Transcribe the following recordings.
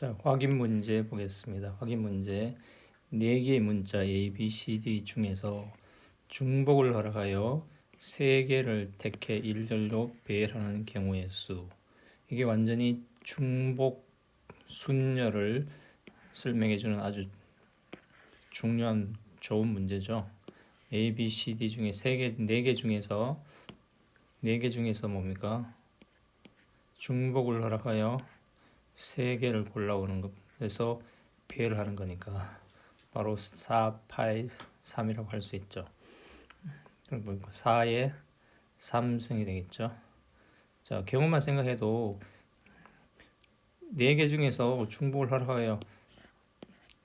자, 확인 문제 보겠습니다. 확인 문제. 네 개의 문자 A, B, C, D 중에서 중복을 허락하여 세 개를 택해 일렬로 배열하는 경우의 수. 이게 완전히 중복 순열을 설명해 주는 아주 중요한 좋은 문제죠. A, B, C, D 중에 세 개, 네 개 중에서 네 개 중에서 뭡니까? 중복을 허락하여 세 개를 골라오는 것. 그래서 배열하는 거니까 바로 4, 8, 3이라고 할 수 있죠. 그럼 4의 3승이 되겠죠. 자, 경우만 생각해도 네개 중에서 중복을 허락하여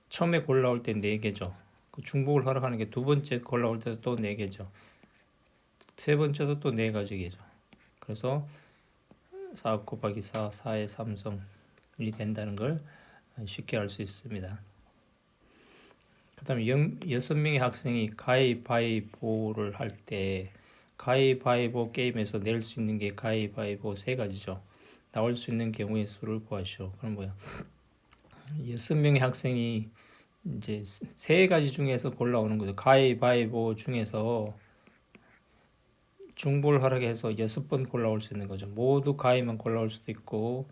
처음에 골라올 때네 개죠. 그 중복을 허락하는 게 두 번째 골라올 때도 또네 개죠. 세 번째도 또네 가지겠죠. 그래서 4 곱하기 4, 4의 3성이 된다는 걸 쉽게 알 수 있습니다. 그 다음에 여섯 명의 학생이 가위바위보를 할 때 가위바위보 게임에서 낼 수 있는 게 가위바위보 세 가지죠. 나올 수 있는 경우의 수를 구하시오. 그럼 뭐야? 여섯 명의 학생이 이제 세 가지 중에서 골라오는 거죠. 가위바위보 중에서 중보를 허락해서 여섯 번 골라올 수 있는 거죠. 모두 가위만 골라올 수도 있고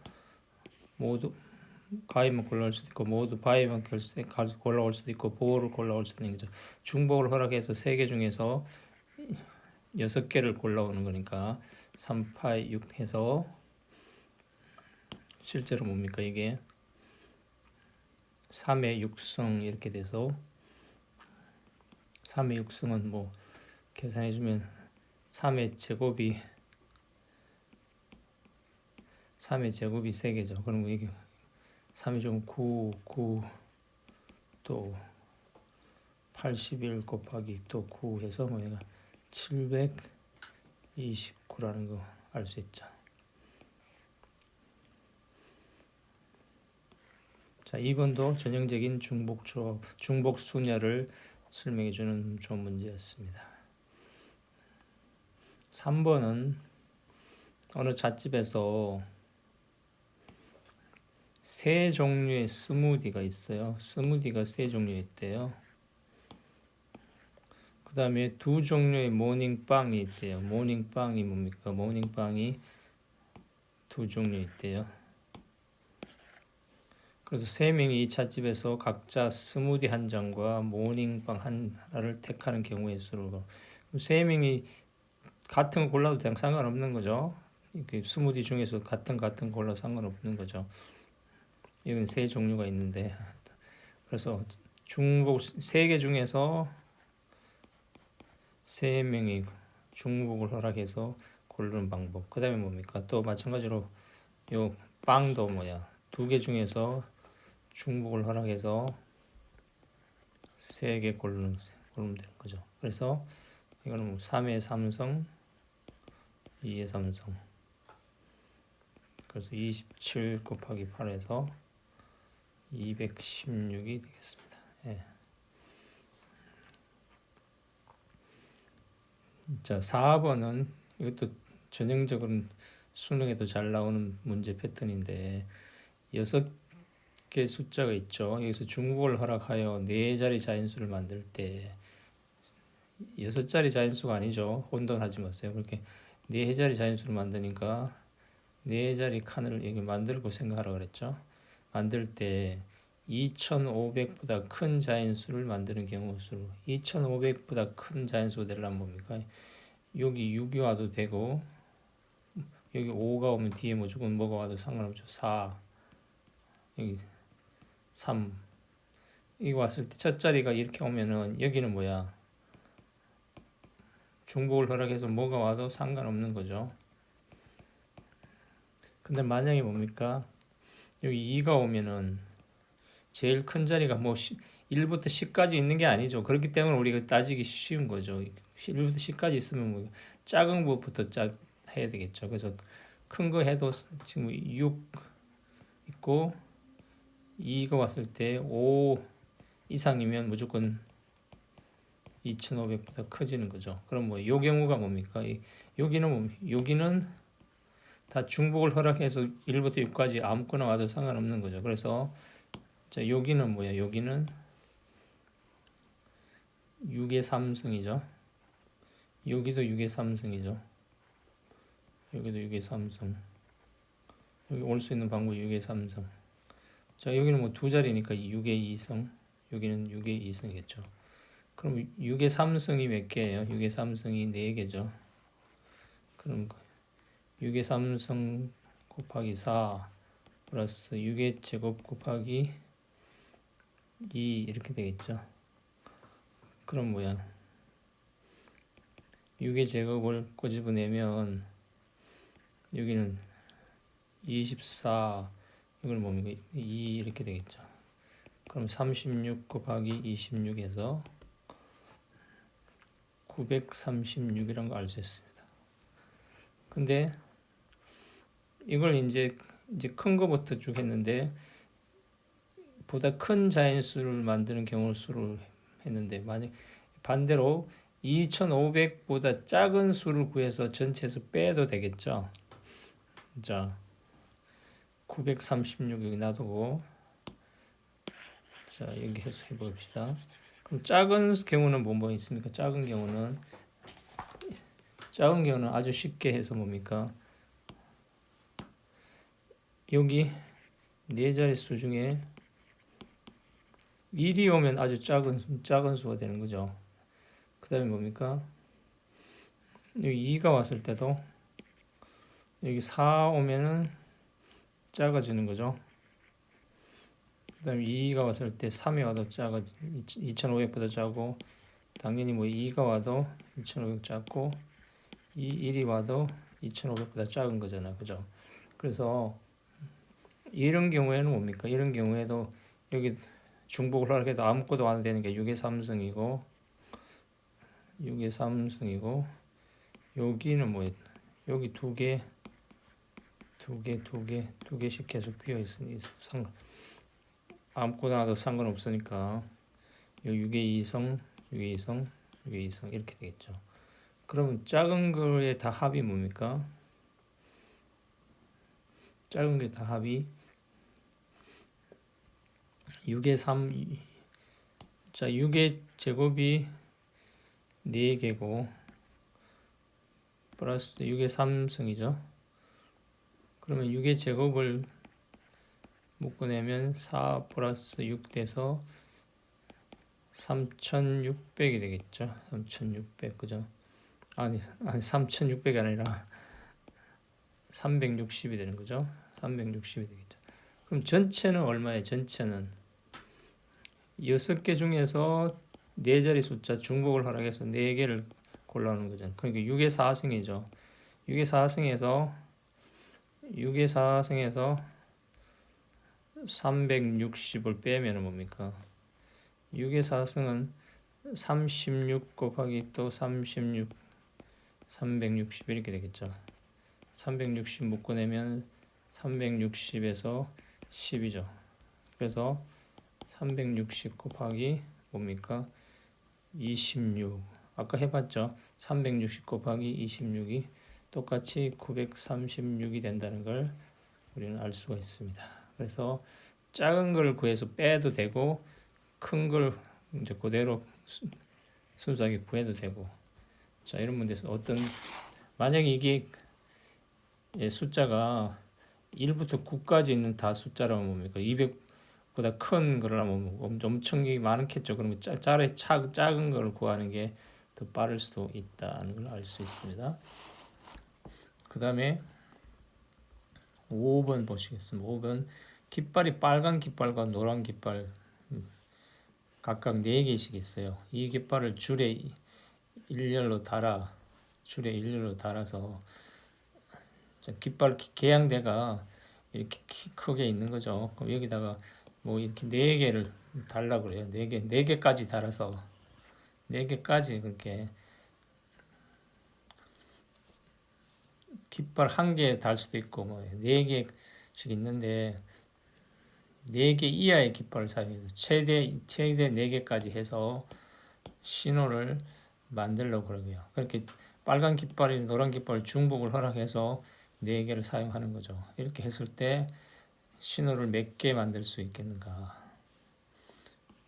모두 가위만 골라올 수도 있고 모두 바위만 골라올 수도 있고 보호를 골라올 수도 있는 거죠. 중복을 허락해서 세 개 중에서 여섯 개를 골라오는 거니까 3, 8, 6 해서 실제로 뭡니까 이게 3의 6승 이렇게 돼서 3의 6승은 뭐 계산해 주면 3의 제곱이 3의 제곱이 3개죠. 그럼 이게 3이 좀 9, 9, 또 81 곱하기 또 9 해서 뭐 얘가 729라는 거 알 수 있죠. 자, 2번도 전형적인 중복 조 중복 순열을 설명해 주는 좋은 문제였습니다. 3번은 어느 잣집에서 세 종류의 스무디가 있어요. 스무디가 세 종류 있대요. 그 다음에 두 종류의 모닝빵이 있대요. 모닝빵이 뭡니까? 모닝빵이 두 종류 있대요. 그래서 세 명이 이 찻집에서 각자 스무디 한 잔과 모닝빵 하나를 택하는 경우의 수로 세 명이 같은 거 골라도 상관없는 거죠. 스무디 중에서 같은 같은 골라 상관없는 거죠. 이건 세 종류가 있는데 그래서 중복 세 개 중에서 세 명이 중복을 허락해서 고르는 방법. 그다음에 뭡니까? 또 마찬가지로 요 빵도 뭐야? 두 개 중에서 중복을 허락해서 세 개 고르는 고르면 되는 거죠. 그래서 이거는 3의 뭐 삼성, 2의 삼성. 그래서 27 곱하기 8에서 216이 되겠습니다. 예. 자, 4번은 이것도 전형적으로 수능에도 잘 나오는 문제 패턴인데 여섯 개 숫자가 있죠. 여기서 중복을 허락하여 네 자리 자연수를 만들 때 여섯 자리 자연수가 아니죠. 혼돈하지 마세요. 그렇게 네 자리 자연수를 만드니까 네 자리 칸을 여기 만들고 생각하라 그랬죠. 만들 때 2500보다 큰 자연수를 만드는 경우 수 2500보다 큰 자연수가 되려면 뭡니까? 여기 6이 와도 되고 여기 5가 오면 뒤에 무조건 뭐가 와도 상관없죠. 4 여기 3 이거 왔을 때 첫 자리가 이렇게 오면은 여기는 뭐야? 중복을 허락해서 뭐가 와도 상관없는 거죠. 근데 만약에 뭡니까? 여기 2가 오면은 제일 큰 자리가 뭐 1부터 10까지 있는 게 아니죠. 그렇기 때문에 우리가 따지기 쉬운 거죠. 1부터 10까지 있으면 뭐 작은 부부터 짜 해야 되겠죠. 그래서 큰 거 해도 지금 6 있고 2가 왔을 때 5 이상이면 무조건 2500보다 커지는 거죠. 그럼 뭐 요 경우가 뭡니까? 여기는 뭐 여기는 다 중복을 허락해서 1부터 6까지 아무거나 와도 상관없는 거죠. 그래서 자 여기는 뭐야? 여기는 6의 3승이죠. 여기도 6의 3승이죠. 여기도 6의 3승. 여기 올 수 있는 방법이 6의 3승. 자 여기는 뭐 두 자리니까 6의 2승. 여기는 6의 2승이겠죠. 그럼 6의 3승이 몇 개예요? 6의 3승이 4개죠. 그럼 6의 3승 곱하기 4 플러스 6의 제곱 곱하기 2 이렇게 되겠죠. 그럼 뭐야? 6의 제곱을 꼬집어내면 여기는 24 이걸 뭡니까? 2 이렇게 되겠죠. 그럼 36 곱하기 26에서 936이라는 거알 수 있습니다. 근데 이걸 이제 이제 큰 거부터 쭉 했는데 보다 큰 자연수를 만드는 경우 수를 했는데 만약 반대로 2500보다 작은 수를 구해서 전체에서 빼도 되겠죠. 자, 936 여기 놔두고 자 여기 해서 해봅시다. 그럼 작은 경우는 뭐뭐 있습니까? 작은 경우는 작은 경우는 아주 쉽게 해서 뭡니까? 여기 네 자릿수 중에 1이 오면 아주 작은 수- 작은 수가 되는 거죠. 그 다음에 뭡니까? 여기 2가 왔을 때도 여기 4 오면은 작아지는 거죠. 그 다음에 2가 왔을 때 3이 와도 작아 2,500보다 작고 당연히 뭐 2가 와도 2,500 작고 이 1이 와도 2,500보다 작은 거잖아. 그죠? 그래서 이런 경우에는 뭡니까? 이런 경우에도 여기 중복을 하게 도 아무것도 안 되는 게 6의 3승이고 6의 3승이고 여기는 뭐 여기 두 개, 두 개, 두 개, 두 개씩 계속 비어 있으니 상관 아무거나 와도 상관없으니까 요 6의 2성, 6의 2성, 6의 2성 이렇게 되겠죠. 그러면 작은 거에 다 합이 뭡니까? 작은 게 다 합이 6의 3, 자 6의 제곱이 4개고 플러스 6의 3승이죠. 그러면 6의 제곱을 묶어내면 4 플러스 6 돼서 3600이 되겠죠. 3600 그죠? 아니 아니 3600이 아니라 360이 되는 거죠. 360이 되겠죠. 그럼 전체는 얼마예요? 전체는 여섯 개 중에서 네 자리 숫자 중복을 허락해서 네 개를 골라오는 거잖아요. 그러니까 6의 4승이죠. 6의 4승에서 6의 4승에서 360을 빼면 뭡니까? 6의 4승은 36 곱하기 또 36, 360 이렇게 되겠죠. 360 묶어내면 360에서 10이죠. 그래서 360 곱하기 뭡니까? 26. 아까 해봤죠? 360 곱하기 26이 똑같이 936이 된다는 걸 우리는 알 수가 있습니다. 그래서 작은 걸 구해서 빼도 되고 큰 걸 이제 그대로 수- 순수하게 구해도 되고 자 이런 문제에서 어떤 만약에 이게 예, 숫자가 1부터 9까지 있는 다 숫자라면 뭡니까? 200 보다 큰 거를 하면 엄- 엄청 많겠죠. 그러면 짜, 짜리 차, 작은 걸 구하는 게 더 빠를 수도 있다는 걸 알 수 있습니다. 그 다음에 5번 보시겠습니다. 5번 깃발이 빨간 깃발과 노란 깃발 음, 각각 4개씩 있어요. 이 깃발을 줄에 일렬로 달아 줄에 일렬로 달아서 자, 깃발 기- 개양대가 이렇게 키- 크게 있는 거죠. 그럼 여기다가 뭐 이렇게 네 개를 달라 그래요. 네 개, 네 개까지 달아서 네 개까지 그렇게 깃발 한 개 달 수도 있고 뭐네 개씩 있는데 네 개 이하의 깃발을 사용해서 최대 최대 네 개까지 해서 신호를 만들려고 그러고요. 그렇게 빨간 깃발이 노란 깃발 중복을 허락해서 네 개를 사용하는 거죠. 이렇게 했을 때 신호를 몇 개 만들 수 있겠는가?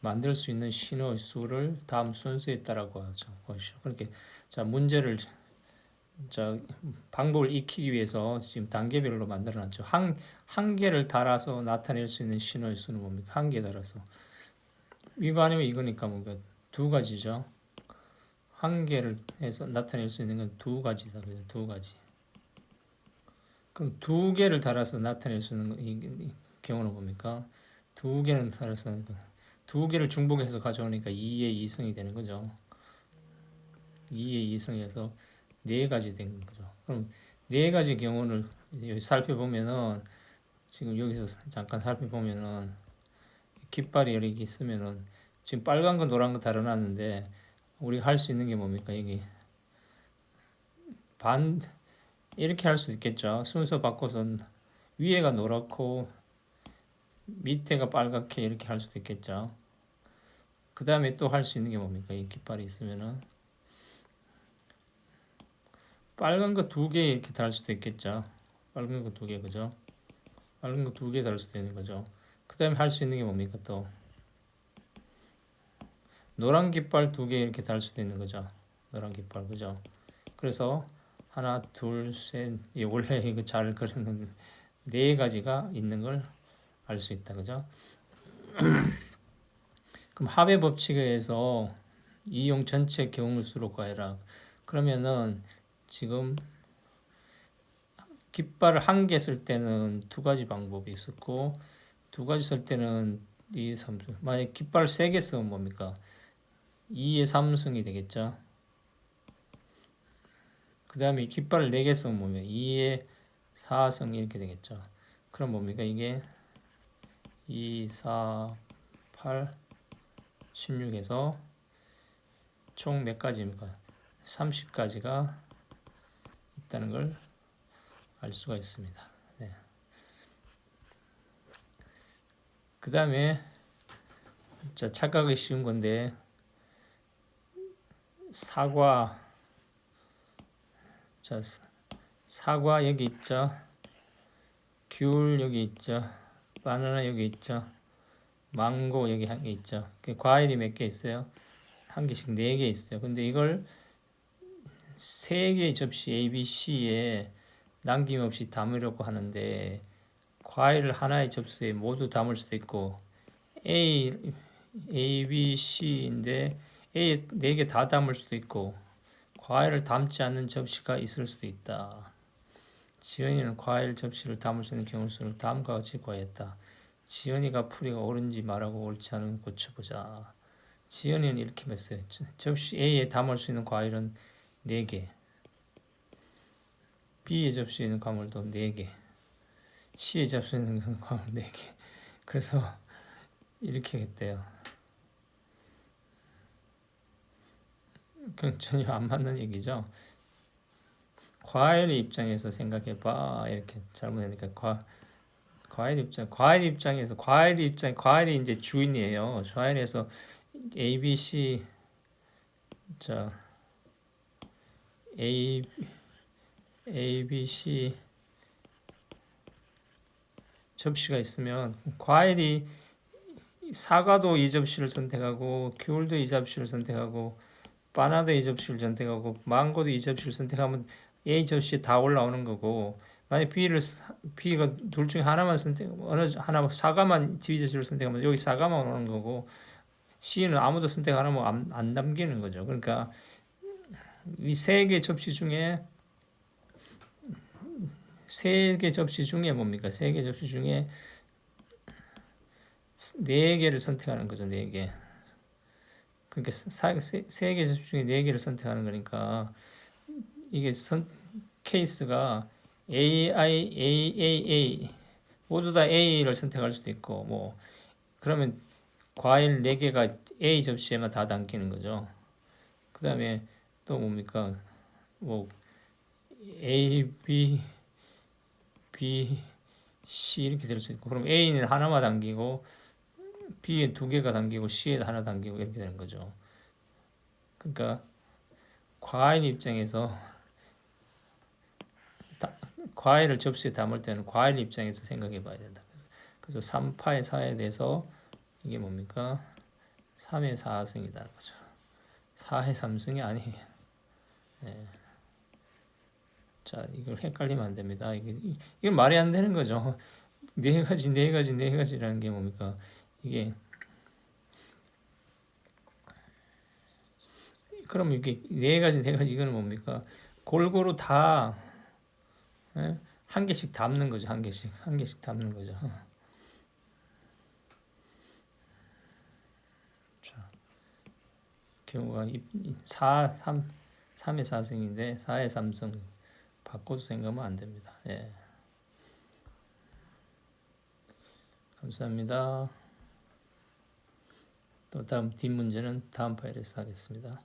만들 수 있는 신호의 수를 다음 순서에 따라고 하죠. 보시죠. 그렇게 자 문제를 자 방법을 익히기 위해서 지금 단계별로 만들어 놨죠. 한, 한 개를 달아서 나타낼 수 있는 신호의 수는 뭡니까? 한 개 달아서. 이거 아니면 이거니까 뭔가 두 가지죠. 한 개를 해서 나타낼 수 있는 건 두 가지다. 두 가지. 그럼 두 개를 달아서 나타낼 수 있는 거- 이, 이 경우는 뭡니까? 두 개는 달아서 두 개를 중복해서 가져오니까 2의 2승이 되는 거죠. 2의 2승에서 네 가지 된 거죠. 그럼 네 가지 경우를 여기 살펴보면은 지금 여기서 잠깐 살펴보면은 깃발이 개 있으면은 지금 빨간 거 노란 거 달아놨는데 우리가 할 수 있는 게 뭡니까 여기 반 이렇게 할수 있겠죠. 순서 바꿔서 위에가 노랗고 밑에가 빨갛게 이렇게 할 수도 있겠죠. 그 다음에 또 할 수 있는 게 뭡니까? 이 깃발이 있으면은 빨간 거 두 개 이렇게 달 수도 있겠죠. 빨간 거 두 개 그죠? 빨간 거 두 개 달 수도 있는 거죠. 그 다음에 할 수 있는 게 뭡니까 또? 노란 깃발 두 개 이렇게 달 수도 있는 거죠. 노란 깃발 그죠? 그래서 하나, 둘, 셋, 이 원래 이거 잘 그리는 네 가지가 있는 걸 알 수 있다 그죠? 그럼 합의 법칙에 의해서 이용 전체 경우수로 구해라. 그러면은 지금 깃발을 한 개 쓸 때는 두 가지 방법이 있었고 두 가지 쓸 때는 이 삼승. 만약 깃발을 세 개 쓰면 뭡니까? 2의 3승이 되겠죠. 그 다음에 깃발을 네개 쓰면 뭡니까? 2의 4승 이렇게 되겠죠. 그럼 뭡니까? 이게 2, 4, 8, 16에서 총 몇 가지입니까? 30가지가 있다는 걸 알 수가 있습니다. 네. 그 다음에 자 착각이 쉬운 건데 사과 자 사- 사과 여기 있죠. 귤 여기 있죠. 바나나 여기 있죠. 망고 여기 한 개 있죠. 그 과일이 몇 개 있어요? 한 개씩 네 개 있어요. 근데 이걸 세 개의 접시 A, B, C에 남김없이 담으려고 하는데 과일을 하나의 접시에 모두 담을 수도 있고 A, A, B, C인데 A 네 개 다 담을 수도 있고 과일을 담지 않는 접시가 있을 수도 있다. 지연이는 과일 접시를 담을 수 있는 경우 수를 다음과 같이 구하였다. 지연이가 풀이가 옳은지 말하고 옳지 않은 고쳐보자. 지연이는 이렇게 맸어요. 저- 접시 A에 담을 수 있는 과일은 4개. B에 접시에 있는 과물도 4개. C에 접시에 있는 과물 4개. 그래서 이렇게 했대요. 그건 전혀 안 맞는 얘기죠. 과일의 입장에서 생각해봐. 이렇게 잘못하니까 과, 과일 입장, 과일 입장에서 과일 입장, 과일이 이제 주인이에요. 과일에서 A, B, C, 자, A, A, B, C 접시가 있으면 과일이 사과도 이 접시를 선택하고 귤도 이 접시를 선택하고 바나도 이 접시를 선택하고 망고도 이 접시를 선택하면 A 접시에 다 올라오는 거고 만약 B를 B가 둘 중에 하나만 선택 어느 하나 사과만 지휘 접시를 선택하면 여기 사과만 오는 거고 C는 아무도 선택 안 하면 안, 안 담기는 거죠. 그러니까 이 세 개 접시 중에 세 개 접시 중에 뭡니까? 세 개 접시 중에 네 개를 선택하는 거죠. 네 개. 그러니까 세개 중에 네 개를 선택하는 거니까 이게 선 케이스가 A, I, A, A, A 모두 다 A를 선택할 수도 있고 뭐 그러면 과일 4개가 A 접시에만 다 담기는 거죠. 그 다음에 또 뭡니까? 뭐 A, B, B, C 이렇게 될 수 있고 그럼 A는 하나만 담기고 B에 두 개가 담기고 C에 하나 담기고 이렇게 되는 거죠. 그러니까 과일 입장에서 다- 과일을 접시에 담을 때는 과일 입장에서 생각해 봐야 된다. 그래서 3파의 4에 대해서 이게 뭡니까? 3의 4승이다. 그죠? 4의 3승이 아니에요. 예. 자, 이걸 헷갈리면 안 됩니다. 이게, 이- 이게 말이 안 되는 거죠. 네 가지, 네 가지, 네 가지라는 게 뭡니까? 이게 그럼 이게 네 가지, 네 가지 이거는 뭡니까? 골고루 다 예? 한 개씩 담는 거죠. 한 개씩, 한 개씩 담는 거죠. 자, 경우가 4, 3, 3의 4승인데 4의 3승 바꿔서 생각하면 안 됩니다. 예. 감사합니다. 또 다음 뒷 문제는 다음 파일에서 하겠습니다.